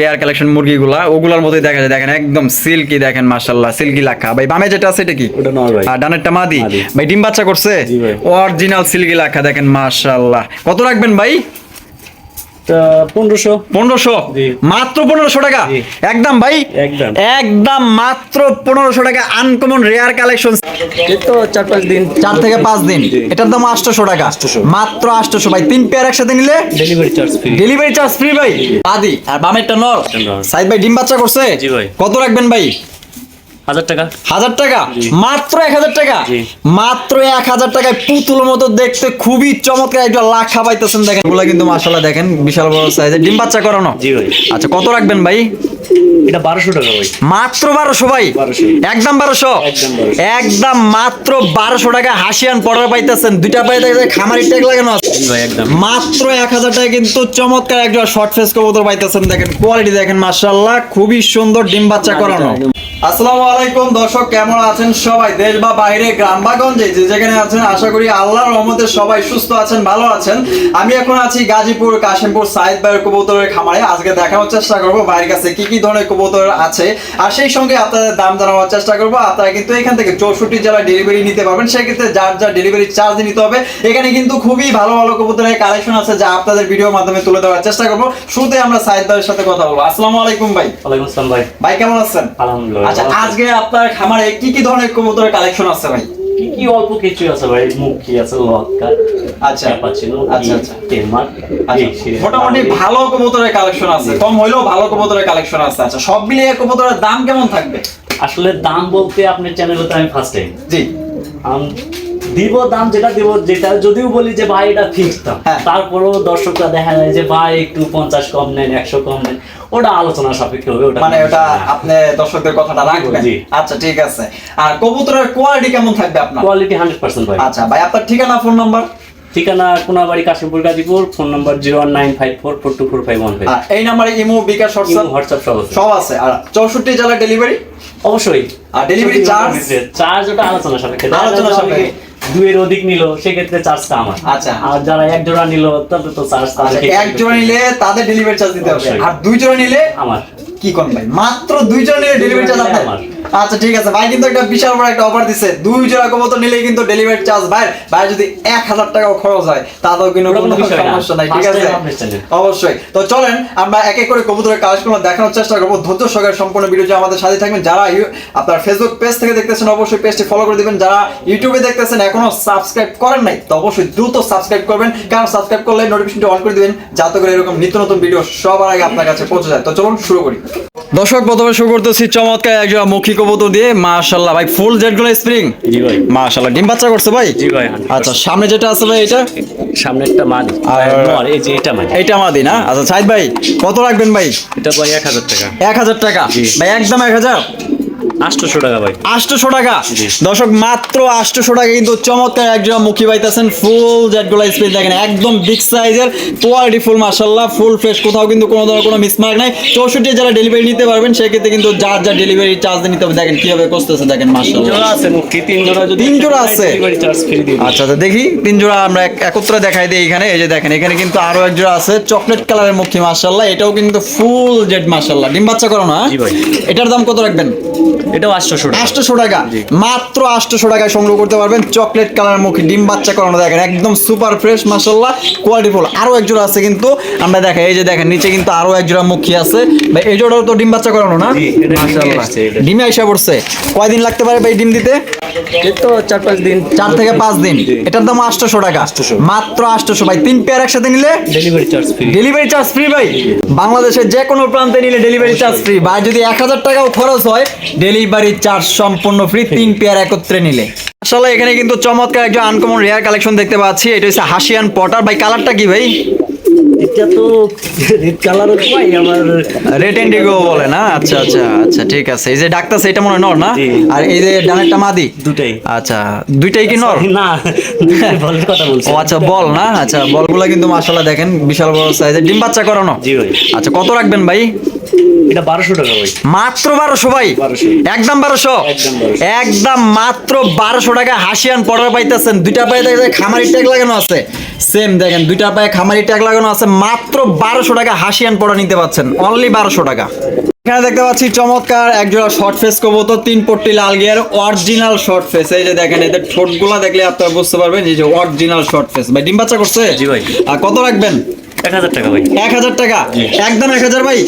Rare collection মুরগিগুলা ওগুলার মতোই দেখা যায়। দেখেন একদম সিল্কি দেখেন মাশাল্লাহ সিল্কি লাখা। ভাই বামে যেটা আছে এটা কি? ওটা নর ভাই। আর ডানেরটা মাদি। ভাই ডিম বাচ্চা করছে? জি ভাই। অরিজিনাল সিল্কি লাখা দেখেন মাশাল্লাহ কত রাখবেন ভাই? পনেরোশো। পনেরোশো? মাত্র পনেরোশো টাকা? একদম ভাই? একদম। একদম মাত্র পনেরোশো টাকা আনকমন রেয়ার কালেকশন তো চার পাঁচ দিন। চার থেকে পাঁচ দিন। এটার দাম আটশোশো টাকা। 800 মাত্র আটশোশো। ভাই তিন পেয়ার একসাথে নিলে? Delivery charge free delivery charge free ভাই। আদি আর বামেরটা নর। সাইদ ভাই ডিম বাচ্চা করছে? কত রাখবেন ভাই? হাজার টাকা। হাজার টাকা? জি। মাত্র এক হাজার টাকা? মাত্র এক হাজার টাকায় পুতুল মতো দেখতে খুবই চমৎকার একটা লাখ খাবাইতেছেন দেখেন। এগুলা কিন্তু মাসাল্লাহ দেখেন বিশাল বড় সাইজের ডিম বাচ্চা করানো? জি ভাই। আচ্ছা কত রাখবেন ভাই? এটা বারোশো টাকা ভাই। মাত্র বারোশো ভাই? একদম বারোশো? একদম মাত্র বারোশো টাকা হাসিয়ান পড়ার পাইতেছেন। দুইটা পাই খামারি ট্যাগ লাগানো আছে। জি ভাই একদম। মাত্র এক হাজার টাকা কিন্তু চমৎকার একটা শর্ট ফেস কবুতর পাইতেছেন। দেখেন কোয়ালিটি দেখেন খুবই সুন্দর ডিম বাচ্চা করানো। আসসালামু আলাইকুম দর্শক কেমন আছেন সবাই? দেশ বা বাইরে গ্রাম বা গঞ্জে যে যেখানে আছেন আশা করি আল্লাহর রহমতে সবাই সুস্থ আছেন ভালো আছেন। আমি এখন আছি গাজীপুর কাশিমপুর সাইদ ভাইয়ের কবুতরের খামারে। আজকে দেখানোর চেষ্টা করব ভাইয়ের কাছে কি কি ধরনের কবুতর আছে। আর সেই সঙ্গে আপনাদের দাম জানানোর চেষ্টা করব। আপনারা কিন্তু এখান থেকে চৌষট্টি জেলায় ডেলিভারি নিতে পারবেন। সেক্ষেত্রে যার যার ডেলিভারি চার্জ নিতে হবে এখানে কিন্তু খুবই ভালো ভালো কবুতরের কালেকশন আছে যা আপনাদের ভিডিওর মাধ্যমে তুলে দেওয়ার চেষ্টা করব। শুরুতে আমরা সাইদ ভাইয়ের সাথে কথা বলব। আসসালামু আলাইকুম ভাই। ওয়ালাইকুম আসসালাম ভাই। ভাই কেমন আছেন? আলহামদুলিল্লাহ। আচ্ছা আজকে আপনার খামারে কি কি ধরনের কবুতরের কালেকশন আছে ভাই? কি কি অল্প কিছু আছে ভাই? মুখি আছে লক্কা আচ্ছা। আচ্ছা, আচ্ছা। আচ্ছা, মোটামুটি ভালো কবুতরের কালেকশন আছে। কম হইলেও ভালো কবুতরের কালেকশন আছে। আচ্ছা সব মিলিয়ে কবুতরের দাম কেমন থাকবে? আসলে দাম বলতে আপনার চ্যানেলে তো আমি ফার্স্ট টাইম জি। দিব দাম যেটা দিব যেটা যদিও বলি যে ভাই এটা ফিক্সড দাম। হ্যাঁ। তারপরেও দর্শকরা দেখা যায় যে ভাই একটু পঞ্চাশ কম নেন একশো কম নেন ওটা আলোচনা সাপেক্ষে হবে ওটা মানে ওটা আপনি দর্শকদের কথাটা রাখবেন। আচ্ছা ঠিক আছে। আর কবুতরের কোয়ালিটি কেমন থাকবে আপনার? কোয়ালিটি হান্ড্রেড পার্সেন্ট ভাই। আচ্ছা ভাই আপনার ঠিকানা ফোন নাম্বার ঠিকানা Konabari Kashimpur Gazipur phone number zero one nine five four four two four five one five এই নাম্বারে ইমো বিকাশ হোয়াটসঅ্যাপ? হোয়াটসঅ্যাপ সব আছে। সব আছে। আর চৌষট্টি জেলার ডেলিভারি অবশ্যই। আর delivery charge? চার্জ ওটা আলোচনা সাপেক্ষে। আলোচনা সাপেক্ষে। দুইয়ের অধিক নিল সেক্ষেত্রে চার্জটা আমার। আচ্ছা। আর যারা এক জোড়া নিল তাদের তো চার্জ আচ্ছা এক জোড়া নিলে তাদের ডেলিভারি চার্জ দিতে হবে। আর দুই জোড়া নিলে আমার। কি কম ভাই? মাত্র দুই জোড়া নিলে ডেলিভারি চার্জ আপনার। আচ্ছা ঠিক আছে। ভাই কিন্তু একটা বিশাল বড় একটা অফার দিছে। দুই জোড়া কবুতর নিলেই কিন্তু ডেলিভারি চার্জ ভাই ভাই যদি এক হাজার টাকাও খরচ হয় তাতেও কিন্তু কোনো। সমস্যা নাই ঠিক আছে। অবশ্যই। তো চলেন আমরা এক এক করে কবুতরের কালেকশন দেখানোর চেষ্টা করব। ধৈর্য সহকারে সম্পূর্ণ ভিডিও আমাদের সাথে থাকবেন। যারা আপনার ফেসবুক পেজ থেকে দেখতেছেন অবশ্যই পেজটি ফলো করে দিবেন। যারা ইউটিউবে দেখতেছেন এখনও সাবস্ক্রাইব করেন নাই তো অবশ্যই দ্রুত সাবস্ক্রাইব করবেন। কারণ সাবস্ক্রাইব করলে নোটিফিকেশনটি অন করে দিবেন যাতে করে এরকম নিত্য নতুন ভিডিও সবার আগে আপনার কাছে পৌঁছে যায়। তো চলুন শুরু করি। দর্শক প্রথমে শুরু করতেছি চমৎকার একজন মুখী কবুতর দিয়ে। মাশাল্লাহ ভাই ফুল জেডগুলো স্প্রিং জি ভাই। মাশাল্লাহ ডিম বাচ্চা করছে ভাই? জি ভাই আচ্ছা সামনে যেটা আছে ভাই এটা? সামনে একটা মাদি। আর- এই যে এটা মাদি। এটা মাদি না? আচ্ছা সাইদ ভাই কত রাখবেন ভাই? এটা ভাই এক হাজার টাকা। এক হাজার টাকা? ভাই একদম এক হাজার? হাজার আটশোশো টাকা ভাই। আটশোশো টাকা? দর্শক মাত্র আটশোশো টাকা কিন্তু চমৎকার একজন মুখী পাইতেছেন ফুল জেড গোলা দেখেন একদম বিগ সাইজের কোয়ালিটি ফুল ফ্রেশ কোথাও কিন্তু কোনো ধরনের কোনো মিসমার্ক নাই। চৌষট্টি যারা ডেলিভারি নিতে পারবেন সেক্ষেত্রে কিন্তু যার যার ডেলিভারি চার্জ নিতে হবে দেখেন কীভাবে করতেছে দেখেন তিন জোড়া আছে মুখি তিন জোড়া যদি তিন জোড়া আছে? ডেলিভারি চার্জ ফ্রি দিই। আচ্ছা আচ্ছা দেখি তিন জোড়া আমরা একত্রে দেখাই দিই এখানে এই যে দেখেন এখানে কিন্তু আরও এক জোড়া আছে চকলেট কালারের মুখী মার্শাল্লাহ এটাও কিন্তু ফুল জেড মার্শাল্লাহ ডিম বাচ্চা করো না এটার দাম কত রাখবেন? এটাও আটশোশো আটশোশো টাকা। মাত্র আটশোশো টাকায় সংগ্রহ করতে পারবেন। চকলেট কালার মুখী ডিম বাচ্চা করানো দেখেন একদম সুপার ফ্রেশ মাসাল্লাহ কোয়ালিটি ফুল আরও এক জোড়া আছে কিন্তু আমরা এই যে দেখেন নিচে কিন্তু আরও এক জোড়া মুখী আছে। ভাই এই জোড়াও তো ডিম বাচ্চা করানো না? এটা ডিমে আইসা পড়ছে। কয়দিন লাগতে পারে ভাই ডিম দিতে? তো চার পাঁচ দিন। চার থেকে পাঁচ দিন। এটার দাম আটশোশো টাকা। 800 মাত্র আটশোশো। ভাই তিন পেয়ার একসাথে নিলে? Delivery charge free delivery charge free ভাই। বাংলাদেশের যে কোনো প্রান্তে নিলে ডেলিভারি চার্জ ফ্রি বা যদি এক হাজার টাকাও খরচ হয় ডেলিভারি চার্জ সম্পূর্ণ ফ্রি তিন পেয়ার একত্রে নিলে। আসলে এখানে কিন্তু চমৎকার একজন আনকমন রেয়ার কালেকশন দেখতে পাচ্ছি। এটা হচ্ছে হাসিয়ান পটার ভাই কালারটা কি ভাই? এটা তো রেড কালার আমার রেড ইন্ডিগো বলে না? আচ্ছা আচ্ছা আচ্ছা ঠিক আছে। এই যে ডাক্তার এটা মনে নর না? আর এই যে ডানেরটা মাদি? দুটাই। আচ্ছা দুইটাই কি নর? না বলের কথা বলছি। ও আচ্ছা বল না? আচ্ছা বলগুলা কিন্তু মাশাআল্লাহ দেখেন বিশাল বড় সাইজের ডিম বাচ্চা করানো? জি ভাই। আচ্ছা কত রাখবেন ভাই? এটা বারোশো টাকা ভাই। মাত্র বারোশো ভাই? একদম বারোশো? একদম 1200 একদম মাত্র বারোশো টাকা হাসিয়ান পড়ার পাইতেছেন। দুইটা দেখেন খামারি ট্যাগ লাগানো আছে। সেম দেখেন দুইটা পায়ে খামারি ট্যাগ লাগানো আছে মাত্র বারোশো টাকা হাসিয়ান পড়া নিতে পাচ্ছেন অনলি বারোশো টাকা। এখানে দেখতে পাচ্ছি চমৎকার একজোড়া শর্ট ফেস কবুতর তিন পট্টি লাল গিয়ার অরিজিনাল শর্ট ফেস এই যে দেখেন এদের ঠোঁটগুলা দেখলে আপনারা বুঝতে পারবেন এই যে অরিজিনাল শর্ট ফেস ভাই ডিম বাচ্চা করছে? জি ভাই। আর কত রাখবেন? টাকা ভাই। টাকা? একদম ভাই?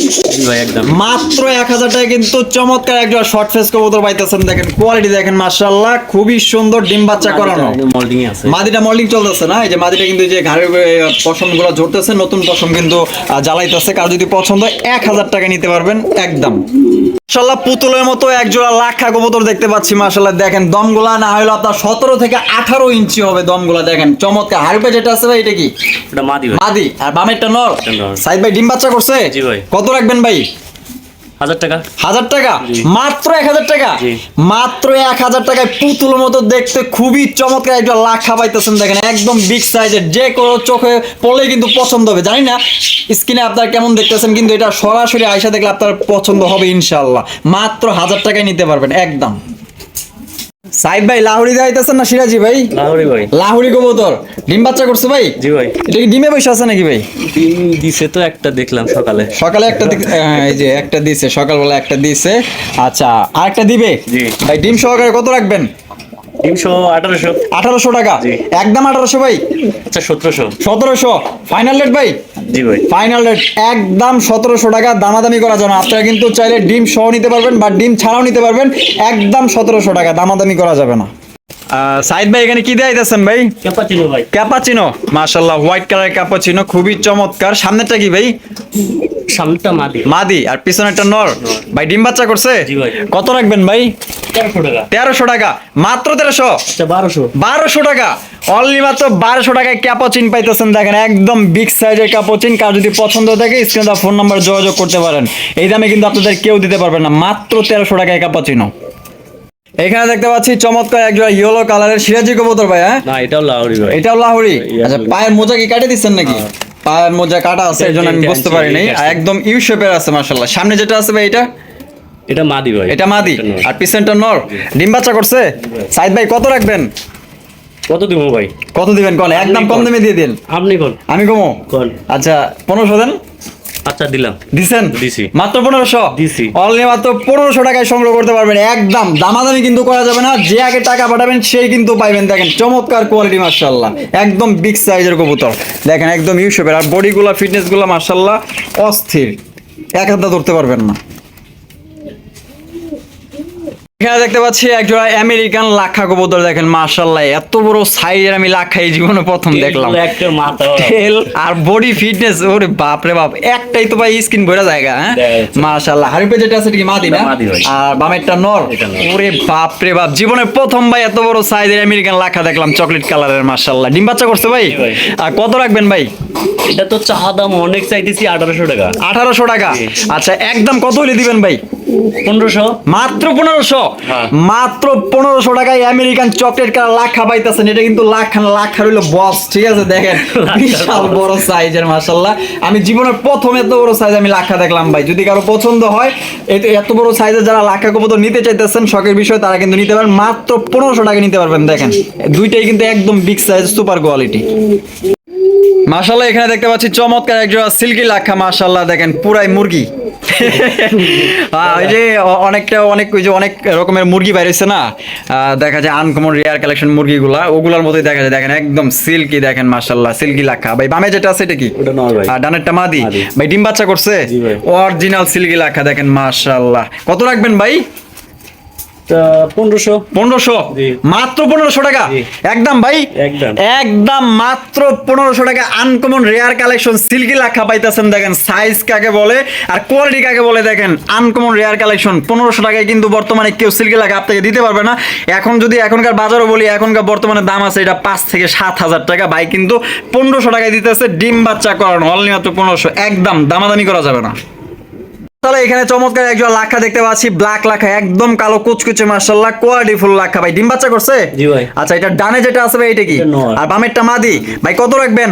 ভাই একদম। মাত্র এক হাজার টাকা কিন্তু চমৎকার একজন শর্ট ফেস কবুতর পাইতেছেন। দেখেন কোয়ালিটি দেখেন মাশাআল্লাহ খুবই সুন্দর ডিম বাচ্চা করানো। মল্ডিং আছে। মাদিটা মল্ডিং চলতেছে না? এই যে মাদিটা কিন্তু যে ঘাড়ের ঝরতেছে নতুন পশম কিন্তু জ্বালাইতেছে। কার যদি পছন্দ এক হাজার টাকা নিতে পারবেন একদম। মাশাল্লাহ পুতুলের মতো এক জোড়া লাখা কবুতর দেখতে পাচ্ছি মাশাল্লাহ দেখেন দমগুলা না হলো আপনার সতেরো থেকে আঠারো ইঞ্চি হবে দমগুলা দেখেন। চমৎকার। হারপে যেটা আছে ভাই এটা কি? মাদি মাদি। আর বামেরটা নর। সাইদ ভাই ডিম বাচ্চা করছে? কত রাখবেন ভাই? হাজার টাকা। হাজার টাকা? মাত্র এক হাজার টাকা? মাত্র এক হাজার টাকায় পুতুল মতো দেখতে খুবই চমৎকার একটা লাখ খাবাইতেছেন দেখেন একদম বিগ সাইজের যে কোনো চোখে পড়লে কিন্তু পছন্দ হবে জানি না? স্ক্রিনে আপনার কেমন দেখতেছেন কিন্তু এটা সরাসরি আয়সা দেখলে আপনার পছন্দ হবে ইনশাল্লাহ মাত্র হাজার টাকায় নিতে পারবেন একদম। সাইদ ভাই লাহুরি যাইতেছেন না সিরাজি ভাই? লাহোরি ভাই। লাহুরি কবুতর। ডিম বাচ্চা করছে ভাই? জি ভাই। এটা কি ডিমে বসে আছে নাকি ভাই? ডিম দিছে তো একটা দেখলাম সকালে। সকালে একটা হ্যাঁ, এই যে একটা দিছে সকালবেলা একটা দিছে। আচ্ছা আর একটা দিবে? জি। ভাই ডিম সহকারে কত রাখবেন? আঠারোশো। টাকা। একদম আঠারোশো ভাই? আচ্ছা সতেরোশো। সতেরোশো। ফাইনাল রেট ভাই? ফাইনাল রেট একদম সতেরোশো টাকা দামাদামি করা যাবে আপনারা কিন্তু চাইলে ডিম সহ নিতে পারবেন বা ডিম ছাড়াও নিতে পারবেন। একদম সতেরোশো টাকা দামাদামি করা যাবে না। সাইদ ভাই এখানে কি দেখাইতেছেন ভাই? ক্যাপাচিনো ভাই। ক্যাপাচিনো? মাশাল্লাহ হোয়াইট কালার ক্যাপাচিনো খুবই চমৎকার। সামনেরটা কি ভাই? মাদি। মাদি আর পিছনেরটা নর। ভাই ডিম বাচ্চা করছে? জি ভাই। কত রাখবেন ভাই? তেরোশো টাকা। তেরোশো টাকা। মাত্র তেরোশো? আচ্ছা বারোশো। বারোশো টাকা। অনলি মাত্র বারোশো টাকায় ক্যাপোচিন পাইতেছেন। দেখেন একদম বিগ সাইজের ক্যাপোচিন। কার যদি পছন্দ থাকে স্ক্রিনে ফোন নাম্বার যোগাযোগ করতে পারেন। এই দামে কিন্তু আপনাদের কেউ দিতে পারবে না। মাত্র তেরোশো টাকায় ক্যাপোচিনো। এখানে দেখতে পাচ্ছি চমৎকার একজোড়া ইয়েলো কালারের সিরাজি কবুতর ভাই হ্যাঁ? না এটাও লাহোরি ভাই। এটাও লাহোরি? আচ্ছা পায়ের মোজা কি কাটে দিচ্ছেন নাকি? পায়ের মোজা কাটা আছে এই জন্য আমি বুঝতে পারি নাই আর একদম ইউ শেপের আছে মাশাল্লাহ সামনে যেটা আছে ভাই এটা? এটা মাদি ভাই। এটা মাদি। আর পিছনটা নর? ডিম বাচ্চা করছে? সাইদ ভাই কত রাখবেন? কত দিব ভাই? কত দিবেন? কোন একদম কম দামে দিয়ে দিন। আপনি কোন? আমি কমো? কোন। আচ্ছা পনেরোশো দেন। আচ্ছা দিলাম। দিছেন? দিছি। মাত্র পনেরোশো? দিছি। অনলি মাত্র পনেরোশো টাকায় সংগ্রহ করতে পারবেন। একদম দামাদামি কিন্তু করা যাবে না। যে আগে টাকা পাঠাবেন সেই কিন্তু পাইবেন। দেখেন চমৎকার কোয়ালিটি মার্শাল্লাহ একদম বিগ সাইজের কবুতর। দেখেন একদম ইউসুফের। আর বডিগুলা ফিটনেসগুলো মার্শাল্লাহ অস্থির। এক হাত ধরতে পারবেন না। এখানে দেখতে পাচ্ছি একজোড়া আমেরিকান লাক্ষা কবুতর দেখেন মার্শাল্লাহ এত বড় সাইজের আমি লাক্ষা এই জীবনে প্রথম দেখলাম। আর বডি ফিটনেস ওরে বাপ রে বাপ একটাই তো ভাই স্কিন ভরা জায়গা হ্যাঁ। মাশাআল্লাহ হারিপে যেটা আছে কি মাদি না। আর বামেরটা নর। ওরে বাপ রে বাপ জীবনে প্রথম ভাই এত বড় সাইজের আমেরিকান লাখা দেখলাম চকলেট কালারের মাশাআল্লাহ। ডিম বাচ্চা করছে ভাই? আর কত রাখবেন ভাই? এটা তো চাহা দাম অনেক চাইতেছি আঠারোশো টাকা। আঠারোশো টাকা। আচ্ছা একদম কত হলে দিবেন ভাই? পনেরোশো? মাত্র পনেরোশো? হ্যাঁ। মাত্র পনেরোশো টাকায় আমেরিকান চকলেট কালার লাখা পাইতেছেন এটা কিন্তু লাখ খান লাখ হইল ঠিক আছে? দেখেন বিশাল বড় সাইজের মাসাল্লাহ আমি জীবনের প্রথম এত বড় সাইজ আমি লাখা দেখলাম ভাই। যদি কারও পছন্দ হয় এত বড় সাইজের যারা লাখা কবুতর নিতে চাইতেছেন শখের বিষয় তারা কিন্তু নিতে পারেন। মাত্র পনেরোশো টাকা নিতে পারবেন দেখেন। দুইটাই কিন্তু একদম বিগ সাইজ সুপার কোয়ালিটি মাশাল্লাহ এখানে দেখতে পাচ্ছি চমৎকার একজোড়া সিল্কি লাখা মাশাল্লাহ দেখেন পুরাই মুরগি। ওই যে অনেকটা অনেক ওই যে অনেক রকমের মুরগি বাইরেছে না? দেখা যায় আনকমন রেয়ার কালেকশন মুরগিগুলা ওগুলার মতোই দেখা যায়। দেখেন একদম সিল্কি দেখেন মাশাল্লাহ সিল্কি লাখা। ভাই বামে যেটা আছে এটা কি? ডানেরটা মাদি। ভাই ডিম বাচ্চা করছে? অরিজিনাল সিল্কি লাখা দেখেন মাশাল্লাহ কত রাখবেন ভাই? পনেরোশো। পনেরোশো? মাত্র পনেরোশো টাকা? একদম ভাই? একদম। একদম মাত্র পনেরোশো টাকা। আনকমন রেয়ার কালেকশন সিল্কি লাখা পাইতেছেন দেখেন সাইজ কাকে বলে আর কোয়ালিটি কাকে বলে দেখেন আনকমন রেয়ার কালেকশন পনেরোশো টাকায় কিন্তু বর্তমানে কেউ সিল্কি লাখা আপনাকে দিতে পারবে না। এখন যদি এখনকার বাজারও বলি এখনকার বর্তমানে দাম আছে এটা পাঁচ থেকে সাত হাজার টাকা। ভাই কিন্তু পনেরোশো টাকায় দিতেছে ডিম বাচ্চা করানো অনলি মাত্র পনেরোশো। একদম দামাদামি করা যাবে না। তাহলে এখানে চমৎকার একজন লাখা দেখতে পাচ্ছি ব্ল্যাক লাখা একদম কালো কুচকুচে মার্শাল্লাহ কোয়ালিটি ফুল লাখা। ভাই ডিম বাচ্চা করছে? জি ভাই। আচ্ছা এটা ডানে যেটা আছে ভাই এটা কি? আর বামেরটা মাদি। ভাই কত রাখবেন?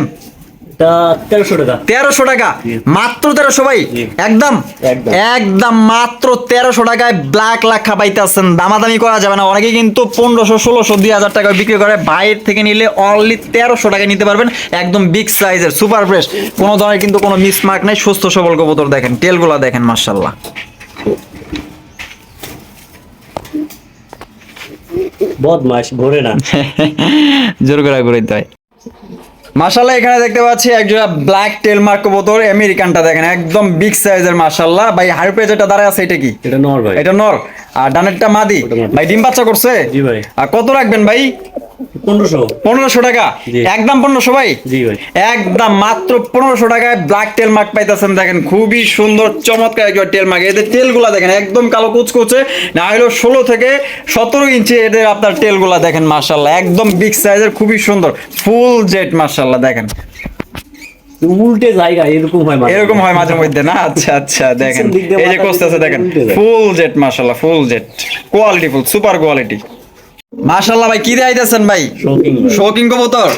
তেরোশো টাকা। মাত্র তেরোশো ভাই? একদম? একদম। মাত্র তেরোশো টাকায় ব্ল্যাক লাখা পাইতেছেন। দামাদামি করা যাবে না। অনেকে কিন্তু পনেরোশো ষোলোশো দুই হাজার টাকায় বিক্রি করে। বাইরের থেকে নিলে অনলি তেরোশো টাকায় নিতে পারবেন। একদম বিগ সাইজের সুপার ফ্রেশ কোনো ধরনের কিন্তু কোনো মিস মার্ক নেই। সুস্থ সবল কবুতর দেখেন। তেলগুলা দেখেন মার্শাল্লাহ বদমাস ভরে না। জোর করে ঘুরাইতে হয়। মাশাল্লাহ এখানে দেখতে পাচ্ছি একজোড়া ব্ল্যাক টেল মার্ক বোতল আমেরিকানটা দেখেন একদম বিগ সাইজের মাসাল্লাহ ভাই হাই যেটা দাঁড়ায় আছে এটা কি? এটা নর ভাই। এটা নর। আর ডানেরটা মাদি। মাদি। ভাই ডিম বাচ্চা করছে? জি ভাই। আর কত রাখবেন ভাই? পনেরোশো। টাকা? একদম পনেরোশো ভাই? একদম মাত্র পনেরোশো টাকায় ব্ল্যাক টেল মার্ক পাইতেছেন দেখেন খুবই সুন্দর চমৎকার একবার টেল মার্ক এদের টেলগুলা দেখেন একদম কালো কুচকুচে না হলেও ষোলো থেকে সতেরো ইঞ্চি এদের আপনার টেলগুলা দেখেন মার্শাল্লাহ একদম বিগ সাইজের খুবই সুন্দর ফুল জেট মার্শাল্লাহ দেখেন। উল্টে জায়গা এরকম হয় মাঝে এরকম হয় মাঝে মধ্যে না? আচ্ছা আচ্ছা দেখেন। এই যে দিয়ে দেখেন ফুল জেট মার্শাল্লাহ full jet quality full super quality মার্শাল্লাহ ভাই কি দিয়ে আইতেছেন ভাই। শৌকিং কবুতর।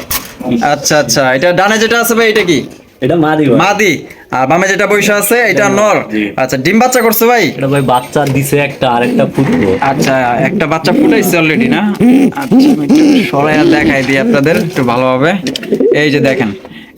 আচ্ছা আচ্ছা। এটা ডানে যেটা আছে ভাই এটা কি? এটা মাদি মাদি। আর বামে যেটা বৈশা আছে এটা নর? আচ্ছা ডিম বাচ্চা করছে ভাই? এটা ভাই বাচ্চা দিছে একটা আর একটা ফুটবো। আচ্ছা একটা বাচ্চা ফুটাইছে অলরেডি না? আচ্ছা সরাইয়া দেখাই দিই আপনাদের একটু ভালোভাবে। এই যে দেখেন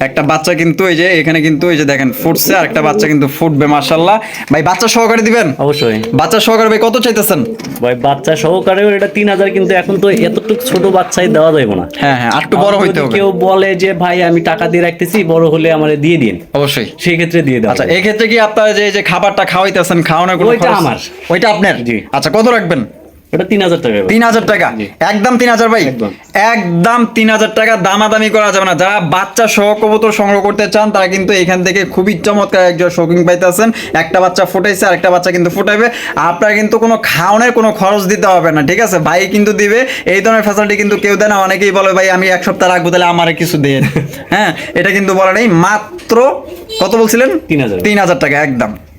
একটা বাচ্চা কিন্তু এই যে এখানে কিন্তু এই যে দেখেন ফুটছে আর একটা বাচ্চা কিন্তু ফুটবে মাশাল্লাহ ভাই বাচ্চা সহকারে দিবেন? অবশ্যই। বাচ্চা সহকারে ভাই কত চাইতেছেন? ভাই বাচ্চা সহকারে এটা তিন হাজার কিন্তু এখন তো এতটুকু ছোট বাচ্চাই দেওয়া যাবে না। হ্যাঁ হ্যাঁ আর একটু বড় হইতে হবে। কেউ বলে যে ভাই আমি টাকা দিয়ে রাখতেছি বড় হলে আমারে দিয়ে দিন। অবশ্যই। সেই ক্ষেত্রে দিয়ে দাও আচ্ছা এই ক্ষেত্রে কি আপনারা যে এই যে খাবারটা খাওয়াইতেছেন খাওয়ানোর কোনো ওইটা আমার। ওইটা আপনার? জি। আচ্ছা কত রাখবেন? এটা তিন হাজার টাকা তিন হাজার টাকা। একদম তিন হাজার ভাই। একদম। একদম তিন হাজার টাকা দামাদামি করা যাবে না। যারা বাচ্চা সহ কবুতর সংগ্রহ করতে চান তারা কিন্তু এখান থেকে খুবই চমৎকার একজন শৌকিং পাইতেছেন। একটা বাচ্চা ফুটাইছে আর একটা বাচ্চা কিন্তু ফুটাইবে। আপনার কিন্তু কোনো খাওয়ানোর কোনো খরচ দিতে হবে না ঠিক আছে? ভাই কিন্তু দিবে। এই ধরনের ফ্যাসিলিটি কিন্তু কেউ দেয় না। অনেকেই বলে ভাই আমি এক সপ্তাহ রাখব তাহলে আমারে কিছু দেন। হ্যাঁ এটা কিন্তু বলা নেই। মাত্র কত বলছিলেন? তিন হাজার। তিন হাজার টাকা একদম।